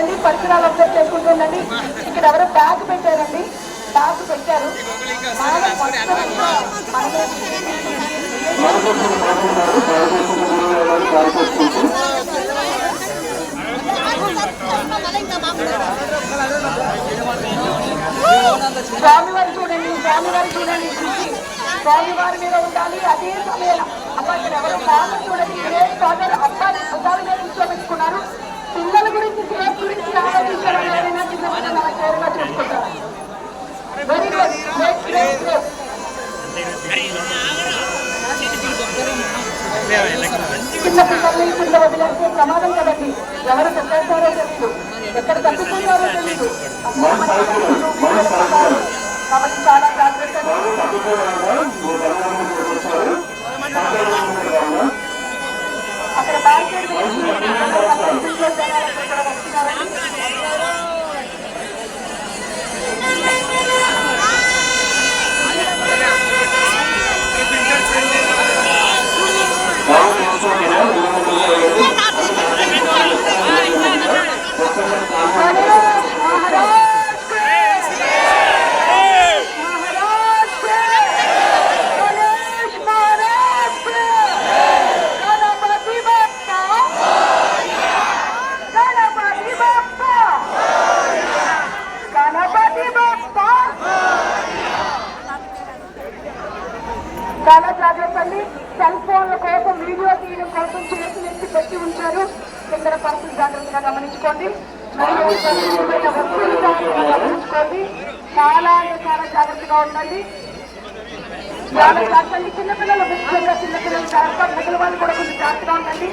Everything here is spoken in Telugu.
అండి పరిసరాలు అబ్జర్వ్ చేసుకుంటుండండి. ఇక్కడ ఎవరో బ్యాగ్ పెట్టారండి. బ్యాగ్ పెట్టారు. స్వామివారు చూడండి స్వామివారు చూడండి. చూసి స్వామివారి మీద ఉండాలి. అదే సమయంలో అబ్బాయి ఎవరు ఎవరో చూడండి. ఏ స్వామి అబ్బాయి అబ్బాయి మీద కూర్చోబెట్టుకున్నారు పిల్లల పిల్లలు అలా very good great great great చిన్న పిల్లల్ని వదిలేస్తే ప్రమాదం కదండి ఎవరు తప్పేస్తారో తెలుసు ఎక్కడ తప్పిపోతారో తెలుసు కాబట్టి చాలా జాగ్రత్తగా అక్కడ బ్యారికేడ్ వేసి అక్కడ చాలా జాగ్రత్తండి సెల్ ఫోన్ల కోసం వీడియో తీయడం కోసం చేసి ఎత్తి పెట్టి ఉంచారు. ఇతర పరిస్థితి జాగ్రత్తగా గమనించుకోండి. గమనించుకోండి. చాలా చాలా జాగ్రత్తగా ఉండండి. చాలా జాగ్రత్తండి చిన్నపిల్లలు ముఖ్యంగా చిన్నపిల్లలు జాగ్రత్త. మిగిలిన వాళ్ళు కూడా కొంచెం జాగ్రత్తగా ఉండండి.